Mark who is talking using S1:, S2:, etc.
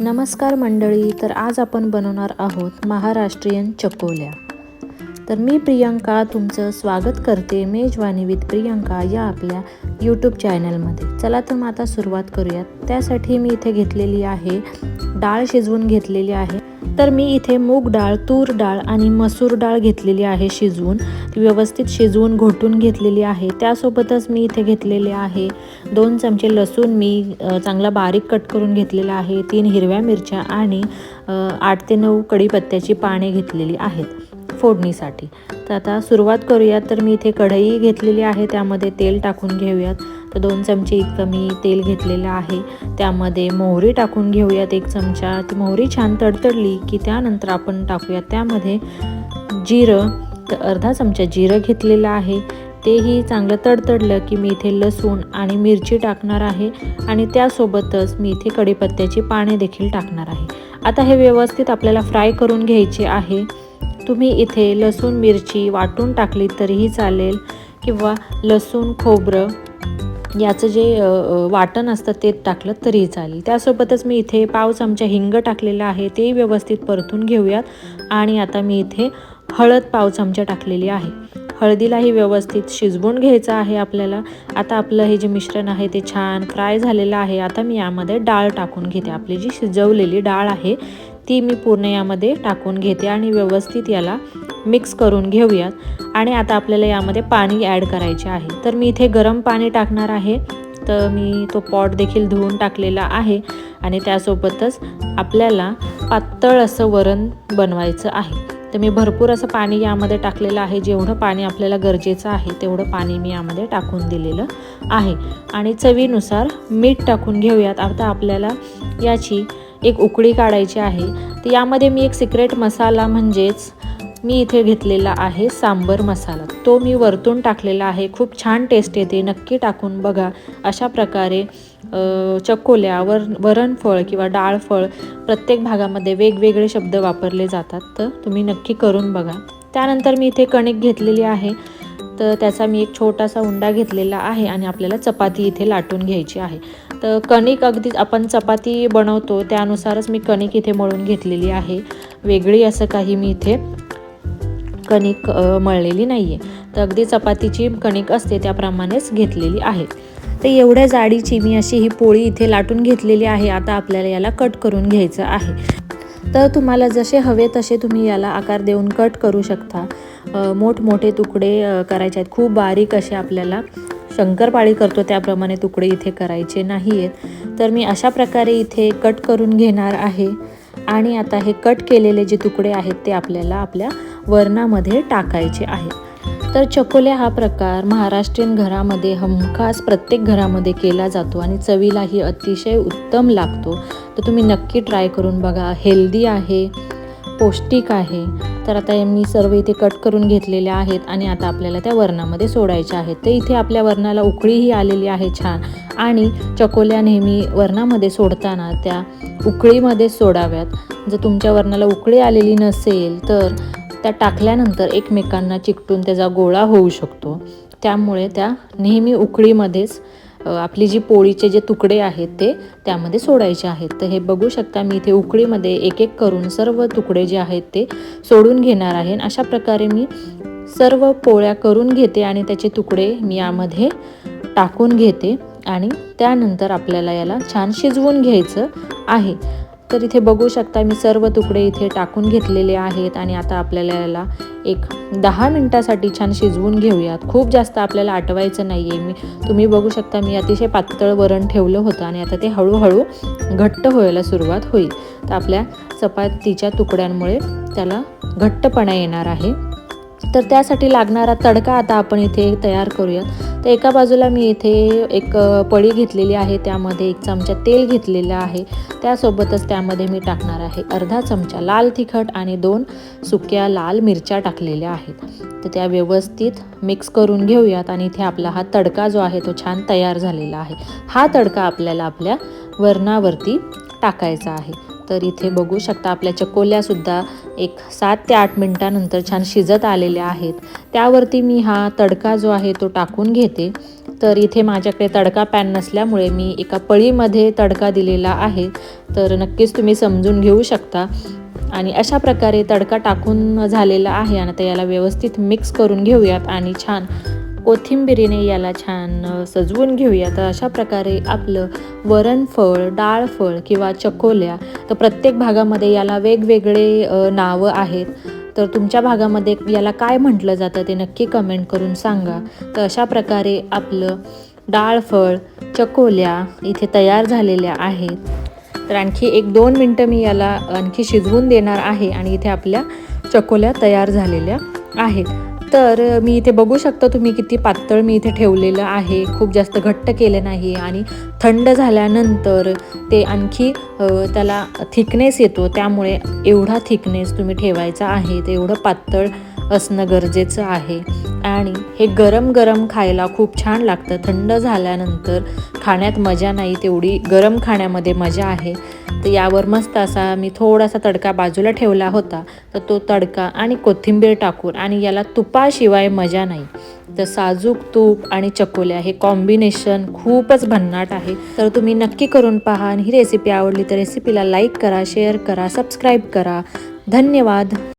S1: नमस्कार मंडळी तर आज आपण बनवणार आहोत महाराष्ट्रीयन चकोल्या. तर मी प्रियंका तुमचं स्वागत करते मेजवानी विथ प्रियंका या आपल्या यूट्यूब चॅनलमध्ये चला तर मग आता सुरुवात करूयात. त्यासाठी मी इथे घेतलेली आहे डाळ शिजवून घेतलेली आहे तर मी इथे मूग डाळ तूर डाळ आणि मसूर डाळ घेतलेली आहे शिजवून. ती व्यवस्थित शिजवून घोटून घेतलेली आहे. त्यासोबतच मी इथे घेतलेले आहे दोन चमचे लसूण. मी चांगला बारीक कट करून घेतलेला आहे. तीन हिरव्या मिरच्या आणि आठ ते नऊ कढीपत्त्याची पाने घेतलेली आहेत फोडणीसाठी. तर आता सुरुवात करूयात. तर मी इथे कढई घेतलेली आहे. त्यामध्ये तेल टाकून घेऊयात. तर दोन चमचे इतकं मी तेल घेतलेलं आहे. त्यामध्ये मोहरी टाकून घेऊयात एक चमचा. ती मोहरी छान तडतडली की त्यानंतर आपण टाकूयात त्यामध्ये जिरं. तर अर्धा चमचा जिरं घेतलेलं आहे. तेही चांगलं तडतडलं की मी इथे लसूण आणि मिरची टाकणार आहे आणि त्यासोबतच मी इथे कढीपत्त्याची पाने देखील टाकणार आहे. आता हे व्यवस्थित आपल्याला फ्राय करून घ्यायचे आहे. तुम्ही इथे लसूण मिरची वाटून टाकली तरीही चालेल किंवा लसूण खोबरं याचं जे वाटण असतं ते टाकलं तरी चालेल. त्यासोबतच मी इथे पाव चमचा हिंग टाकलेलं आहे ते व्यवस्थित परतून घेऊयात. आणि आता मी इथे हळद पाव चमचा टाकलेली आहे. हळदीलाही व्यवस्थित शिजवून घ्यायचं आहे आपल्याला. आता आपलं हे जे मिश्रण आहे ते छान फ्राय झालेलं आहे. आता मी यामध्ये डाळ टाकून घेते. आपली जी शिजवलेली डाळ आहे ती मी पूर्ण यामध्ये टाकून घेते आणि व्यवस्थित याला मिक्स करून घेऊयात. आणि आता आपल्याला यामध्ये पाणी ॲड करायचे आहे. तर मी इथे गरम पाणी टाकणार आहे. तर मी तो पॉट देखील धुवून टाकलेला आहे. आणि त्यासोबतच आपल्याला पातळ असं वरण बनवायचं आहे. तर मी भरपूर असं पाणी यामध्ये टाकलेलं आहे. जेवढं पाणी आपल्याला गरजेचं आहे तेवढं पाणी मी यामध्ये टाकून दिलेलं आहे. आणि चवीनुसार मीठ टाकून घेऊयात. आता आपल्याला याची एक उकळी काढायची आहे. तर यामध्ये मी एक सिक्रेट मसाला म्हणजेच मी इथे घेतलेला आहे सांबर मसाला. तो मी वरतून टाकलेला आहे. खूप छान टेस्ट येते. नक्की टाकून बघा अशा प्रकारे चकोल्या वर वरणफळ किंवा डाळफळ प्रत्येक भागामध्ये वेगवेगळे शब्द वापरले जातात. तर तुम्ही नक्की करून बघा. त्यानंतर मी इथे कणिक घेतलेली आहे. तर त्याचा मी एक छोटासा उंडा घेतलेला आहे आणि आपल्याला चपाती इथे लाटून घ्यायची आहे. तर कणिक अगदीच आपण चपाती बनवतो त्यानुसारच मी कणिक इथे मळून घेतलेली आहे. वेगळी असं काही मी इथे कणिक मळलेली नाही आहे तर अगदी चपातीची कणिक असते त्याप्रमाणेच घेतलेली आहे. तर एवढ्या जाडीची मी अशी ही पोळी इथे लाटून घेतलेली आहे. आता आपल्याला याला कट करून घ्यायचं आहे. तर तुम्हाला जसे हवे तसे तुम्ही याला आकार देऊन कट करू शकता. मोठमोठे तुकडे करायचे आहेत. खूप बारीक असे आपल्याला शंकरपाळी करतो त्याप्रमाणे तुकडे इथे करायचे नाही आहेत तर मी अशा प्रकारे इथे कट करून घेणार आहे. आणि आता हे कट केलेले जे तुकडे आहेत ते आपल्याला आपल्या वरणामध्ये टाकायचे आहेत. तर चकोल्या हा प्रकार महाराष्ट्रीयन घरामध्ये हमखास प्रत्येक घरामध्ये केला जातो आणि चवीलाही अतिशय उत्तम लागतो. तर तुम्ही नक्की ट्राय करून बघा. हेल्दी आहे. पौष्टिक आहे. तर आता मी सर्व इथे कट करून घेतलेल्या आहेत आणि आता आपल्याला त्या वरणामध्ये सोडायच्या आहेत. तर इथे आपल्या वरणाला उकळीही आलेली आहे छान. आणि चकोल्या नेहमी वरणामध्ये सोडताना त्या उकळीमध्ये सोडाव्यात. जर तुमच्या वरणाला उकळी आलेली नसेल तर त्या टाकल्यानंतर एकमेकांना चिकटून त्याचा गोळा होऊ शकतो. त्यामुळे त्या नेहमी उकळीमध्येच आपली जी पोळीचे जे तुकडे आहेत ते त्यामध्ये सोडायचे आहेत. तर हे बघू शकता मी इथे उकळीमध्ये एक एक करून सर्व तुकडे जे आहेत ते सोडून घेणार आहे अशा प्रकारे मी सर्व पोळ्या करून घेते आणि त्याचे तुकडे मी यामध्ये टाकून घेते आणि त्यानंतर आपल्याला याला छान शिजवून घ्यायचं आहे. तर इथे बघू शकता मी सर्व तुकडे इथे टाकून घेतलेले आहेत आणि आता आपल्याला याला एक दहा मिनटासाठी छान शिजवून घेऊयात. खूप जास्त आपल्याला आटवायचं नाही आहे मी तुम्ही बघू शकता मी अतिशय पातळ वरण ठेवलं होतं आणि आता ते हळूहळू घट्ट व्हायला सुरुवात होईल. तर आपल्या चपातीच्या तुकड्यांमुळे त्याला घट्टपणा येणार आहे. तर त्यासाठी लागणारा तडका आता आपण इथे तयार करूयात. तर एका बाजूला मी इथे एक पळी घेतलेली आहे त्यामध्ये एक चमचा तेल घेतलेलं आहे. त्यासोबतच त्यामध्ये मी टाकणार आहे अर्धा चमचा लाल तिखट आणि दोन सुक्या लाल मिरच्या टाकलेल्या आहेत. तर त्या व्यवस्थित मिक्स करून घेऊयात आणि इथे आपला हा तडका जो आहे तो छान तयार झालेला आहे. हा तडका आपल्याला आपल्या वरणावरती टाकायचा आहे. तर इथे बघू शकता आपल्या चकोल्यासुद्धा एक सात ते आठ मिनटानंतर छान शिजत आलेल्या आहेत. त्यावरती मी हा तडका जो आहे तो टाकून घेते. तर इथे माझ्याकडे तडका पॅन नसल्यामुळे मी एका पळीमध्ये तडका दिलेला आहे. तर नक्कीच तुम्ही समजून घेऊ शकता. आणि अशा प्रकारे तडका टाकून झालेला आहे आणि आता याला व्यवस्थित मिक्स करून घेऊयात आणि छान कोथिंबिरीने याला छान सजवून घेऊया. तर अशा प्रकारे आपलं वरणफळ डाळफळ किंवा चकोल्या तर प्रत्येक भागामध्ये याला वेगवेगळे नावं आहेत. तर तुमच्या भागामध्ये याला काय म्हटलं जातं ते नक्की कमेंट करून सांगा. तर अशा प्रकारे आपलं डाळफळ चकोल्या इथे तयार झालेल्या आहेत. तर आणखी एक दोन मिनटं मी याला आणखी शिजवून देणार आहे आणि इथे आपल्या चकोल्या तयार झालेल्या आहेत. तर मी इथे बघू शकता तुम्ही किती पातळ मी इथे ठेवलेलं आहे. खूप जास्त घट्ट केलं नाही आणि थंड झाल्यानंतर ते आणखी त्याला थिकनेस येतो. त्यामुळे एवढा थिकनेस तुम्ही ठेवायचा आहे. ते एवढं पातळ असणं गरजेचं आहे. आणि हे गरम गरम खायला खूप छान लागतं. थंड झाल्यानंतर खाण्यात मजा नाही तेवढी गरम खाण्यामध्ये मजा आहे. तर यावर मस्त असा मी थोडासा तडका बाजूला ठेवला होता. तर तो तडका आणि कोथिंबीर टाकून आणि याला तुपाशिवाय मजा नाही. तर साजूक तूप आणि चकोल्या हे कॉम्बिनेशन खूपच भन्नाट आहे. तर तुम्ही नक्की करून पहा आणि ही रेसिपी आवडली तर रेसिपीला लाईक करा शेअर करा सबस्क्राईब करा. धन्यवाद.